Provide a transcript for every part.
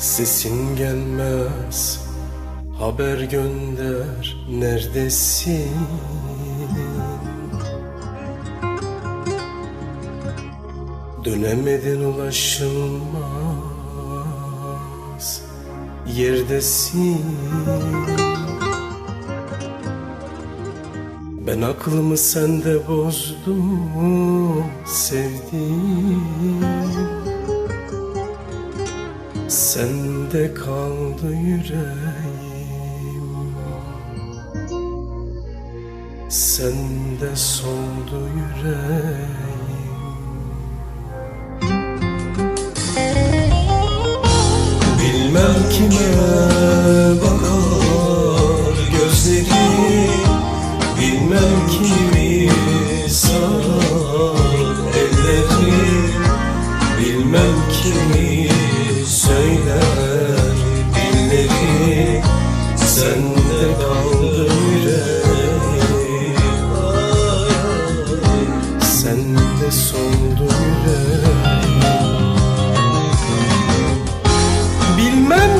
Sesin gelmez Haber gönder neredesin? Dönemedin ulaşılmaz Yerdesin. Ben aklımı sende bozdum Sevdim Sende kaldı yüreğim. Sende soldu yüreğim. Bilmem kime bakar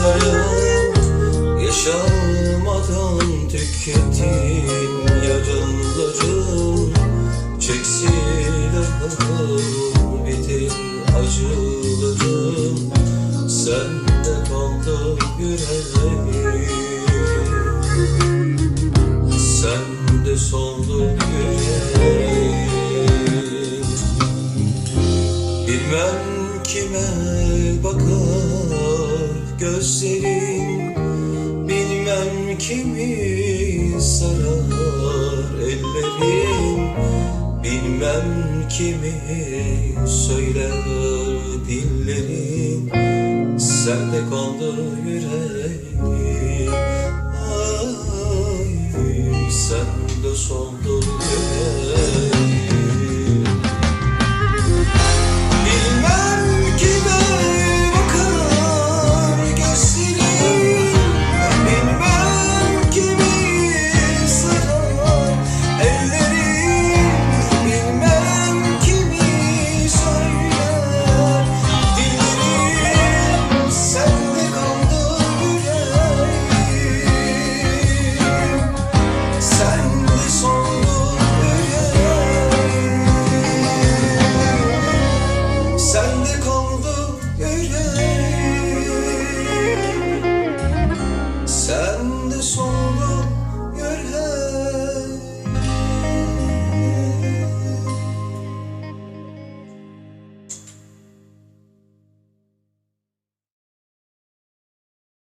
umutlarım Yaşamadan tükettim yarınlarım Çeksin bitir acılarım. Sende kaldı yüreğim. Sende soldu yüreğim gözlerin Bilmem kimi sarar ellerin Bilmem kimi söyler dillerin Sende kaldı yüreğim Ay, Sende soldu